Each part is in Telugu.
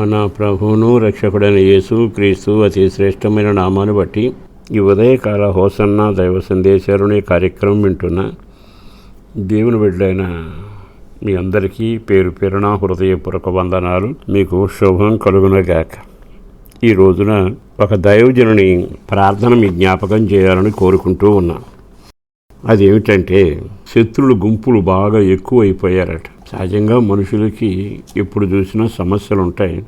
మన ప్రభువును రక్షకుడైన యేసు క్రీస్తు అతి శ్రేష్టమైన నామాన్ని బట్టి ఈ ఉదయకాల హోసన్న దైవ సందేశాలునే కార్యక్రమం వింటున్న. దేవుని బిడ్డైన మీ అందరికీ పేరు పేరున హృదయపూర్వక వందనాలు. మీకు శుభం కలుగునగాక. ఈ రోజున ఒక దైవజనుని ప్రార్థన మీ జ్ఞాపకం చేయాలని కోరుకుంటూ ఉన్నాను అదేమిటంటే శత్రులు గుంపులు బాగా ఎక్కువ అయిపోయారట సహజంగా మనుషులకి ఎప్పుడు చూసినా సమస్యలు ఉంటాయి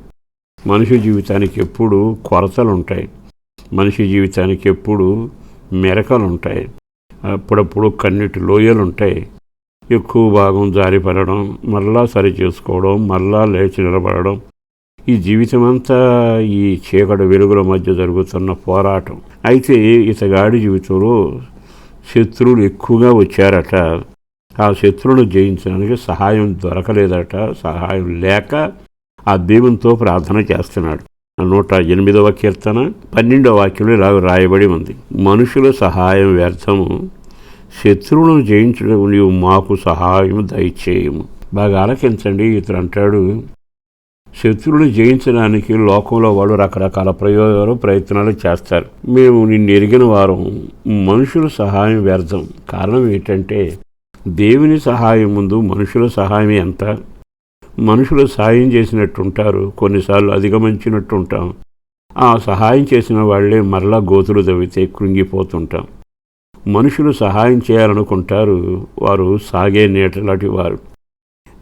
మనిషి జీవితానికి ఎప్పుడు కొరతలు ఉంటాయి మనిషి జీవితానికి ఎప్పుడు మెరకలు ఉంటాయి అప్పుడప్పుడు కన్నీటి లోయలు ఉంటాయి ఎక్కువ భాగం జారిపడడం మరలా సరి చేసుకోవడం మరలా లేచి నిలబడడం ఈ జీవితం అంతా ఈ చీకటి వెలుగుల మధ్య జరుగుతున్న పోరాటం. అయితే ఇతగాడి జీవితంలో శత్రువులు ఎక్కువగా వచ్చారట. ఆ శత్రువులు జయించడానికి సహాయం దొరకలేదట సహాయం లేక ఆ దేవునితో ప్రార్థన చేస్తున్నాడు. నూట ఎనిమిదవ కీర్తన పన్నెండవ వాక్యంలో ఇలా రాయబడి ఉంది. మనుషుల సహాయం వ్యర్థము శత్రువులను జయించడం నీవు మాకు సహాయం దయచేయము. బాగా ఆలకించండి. ఇతడు అంటాడు శత్రువుని జయించడానికి లోకంలో వాళ్ళు రకరకాల ప్రయోగాలు ప్రయత్నాలు చేస్తారు. మేము నిన్ను ఎరిగిన వారం మనుషుల సహాయం వ్యర్థం. కారణం ఏంటంటే దేవుని సహాయం ముందు మనుషుల సహాయం ఎంత మనుషులు సాయం చేసినట్టుంటారు. కొన్నిసార్లు అధిగమించినట్టుంటాం. ఆ సహాయం చేసిన వాళ్ళే మరలా గోతులు తవ్వితే కృంగిపోతుంటాం. మనుషులు సహాయం చేయాలనుకుంటారు. వారు సాగే నీటలాంటి వారు.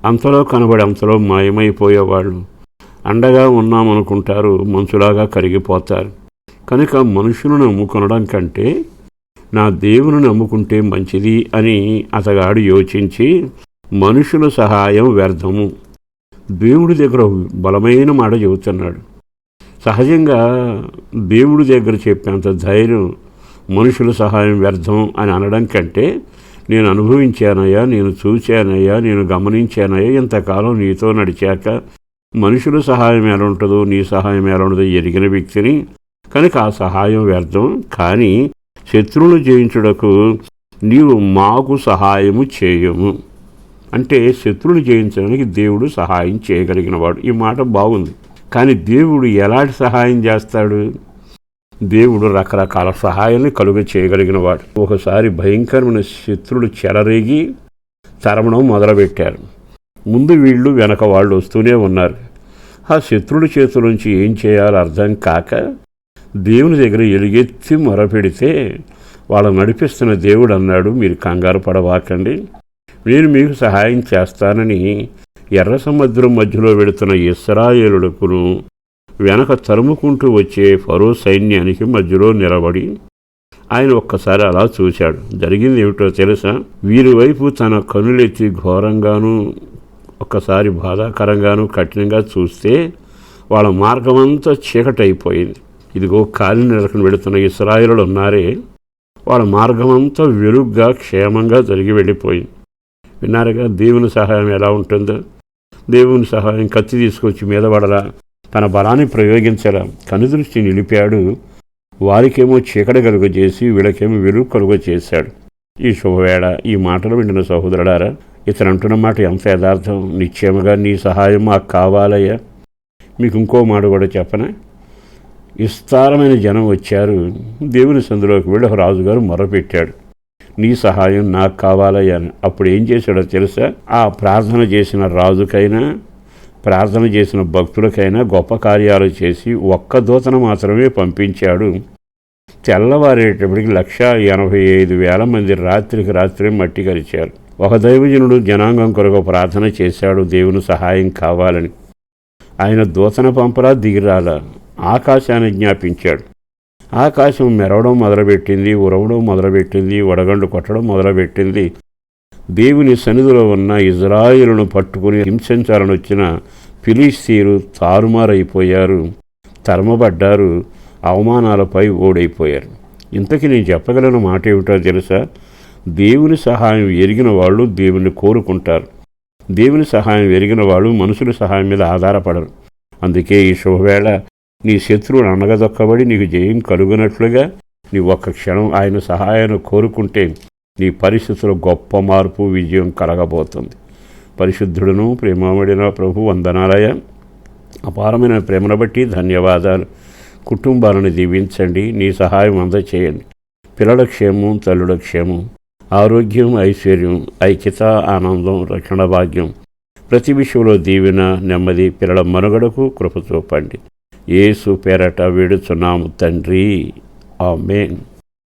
అంతలో కనబడి అంతలో మాయమైపోయేవాళ్ళు. అండగా ఉన్నామనుకుంటారు. మనుషులాగా కరిగిపోతారు. కనుక మనుషులను నమ్ముకొనడం కంటే నా దేవుని నమ్ముకుంటే మంచిది అని అతగాడు యోచించి మనుషుల సహాయం వ్యర్థము. దేవుడి దగ్గర బలమైన మాట చెబుతున్నాడు. సహజంగా దేవుడి దగ్గర చెప్పేంత ధైర్యం మనుషుల సహాయం వ్యర్థం అని అనడం కంటే నేను అనుభవించానయ్యా నేను చూశానయ్యా నేను గమనించానయ్యా ఇంతకాలం నీతో నడిచాక మనుషుల సహాయం ఎలా ఉంటుందో నీ సహాయం ఎలా ఉంటుందో ఎరిగిన వ్యక్తిని. కనుక ఆ సహాయం వ్యర్థం. కానీ శత్రువులు జయించుటకు నీవు మాకు సహాయము చేయము. అంటే శత్రువులు జయించడానికి దేవుడు సహాయం చేయగలిగినవాడు. ఈ మాట బాగుంది. కానీ దేవుడు ఎలాంటి సహాయం చేస్తాడు? దేవుడు రకరకాల సహాయాన్ని కలుగ చేయగలిగినవాడు. ఒకసారి భయంకరమైన శత్రులు చెలరేగి తరమణం మొదలుపెట్టారు. ముందు వీళ్ళు వెనక వాళ్ళు వస్తూనే ఉన్నారు. ఆ శత్రుడి చేతుల నుంచి ఏం చేయాలో అర్థం కాక దేవుని దగ్గర ఎలుగెత్తి మొరపెడితే వాళ్ళు నడిపిస్తున్న దేవుడు అన్నాడు. మీరు కంగారు పడవాకండి. నేను మీకు సహాయం చేస్తానని ఎర్ర సముద్రం మధ్యలో వెళుతున్న ఇస్రాయేలుడుకును వెనక తరుముకుంటూ వచ్చే ఫరో సైన్యానికి మధ్యలో నిలబడి ఆయన ఒక్కసారి అలా చూశాడు. జరిగింది ఏమిటో తెలుసా? వీరి వైపు తన కనులెత్తి ఘోరంగాను ఒక్కసారి బాధాకరంగాను కఠినంగా చూస్తే వాళ్ళ మార్గమంతా చీకటైపోయింది. ఇదిగో కాలి నిలకను వెళుతున్న ఇస్రాయిలు ఉన్నారే వాళ్ళ మార్గమంతా వెలుగ్గా క్షేమంగా జరిగి వెళ్ళిపోయింది విన్నారుగా దేవుని సహాయం ఎలా ఉంటుందో? దేవుని సహాయం కత్తి తీసుకొచ్చి మీద పడలా తన బలాన్ని ప్రయోగించరా కనుదృష్టి నిలిపాడు. వారికేమో చీకటి కలుగ చేసి వీళ్ళకేమో వెలుగు కలుగ చేశాడు ఈ శుభవేళ ఈ మాటలు వింటున్న సహోదరుడారా ఇతను అంటున్న మాట ఎంత యథార్థం? నిశ్చయముగా నీ సహాయం మాకు కావాలయ్యా. మీకు ఇంకో మాట కూడా చెప్పనా? విస్తారమైన జనం వచ్చారు. దేవుని సందులోకి వెళ్ళి ఒక రాజుగారు మొరపెట్టాడు. నీ సహాయం నాకు కావాలయ్యా అప్పుడు ఏం చేశాడో తెలుసా? ఆ ప్రార్థన చేసిన రాజుకైనా ప్రార్థన చేసిన భక్తులకైనా గొప్ప కార్యాలు చేసి ఒక్క దూతను మాత్రమే పంపించాడు. తెల్లవారేటప్పటికి లక్ష ఎనభై ఐదు వేల మంది రాత్రికి రాత్రి మట్టి కరిచారు ఒక దైవజనుడు జనాంగం కొరకు ప్రార్థన చేశాడు దేవుని సహాయం కావాలని. ఆయన దూతన పంపరా దిగిరాలా ఆకాశాన్ని జ్ఞాపించాడు. ఆకాశం మెరవడం మొదలుపెట్టింది ఉరవడం మొదలుపెట్టింది వడగండు కొట్టడం మొదలుపెట్టింది. దేవుని సన్నిధిలో ఉన్న ఇజ్రాయిలను పట్టుకుని హింసించాలని వచ్చిన ఫిలిస్తీరు తారుమారైపోయారు తరమబడ్డారు అవమానాలపై ఓడైపోయారు. ఇంతకీ నేను చెప్పగలను మాట ఏమిటో తెలుసా? దేవుని సహాయం ఎరిగిన వాళ్ళు దేవుని కోరుకుంటారు. దేవుని సహాయం ఎరిగిన వాళ్ళు మనుషుల సహాయం మీద ఆధారపడరు. అందుకే ఈ శుభవేళ నీ శత్రువులు అనగదొక్కబడి నీకు జయం కలుగునట్లుగా నీ ఒక్క క్షణం ఆయన సహాయాన్ని కోరుకుంటే నీ పరిస్థితుల్లో గొప్ప మార్పు విజయం కలగబోతుంది. పరిశుద్ధుడును ప్రేమబడిన ప్రభు వందనాలయ. అపారమైన ప్రేమను బట్టి ధన్యవాదాలు. కుటుంబాలను దీవించండి నీ సహాయం అందచేయండి. పిల్లల క్షేమం తల్లుల క్షేమం ఆరోగ్యం ఐశ్వర్యం ఐక్యత ఆనందం రక్షణ భాగ్యం. ప్రతి విషయంలో దీవెన నెమ్మది పిల్లల మనుగడకు కృప చూపండి. ఏసు పేరట విడుచున్నాము తండ్రి. ఆమెన్.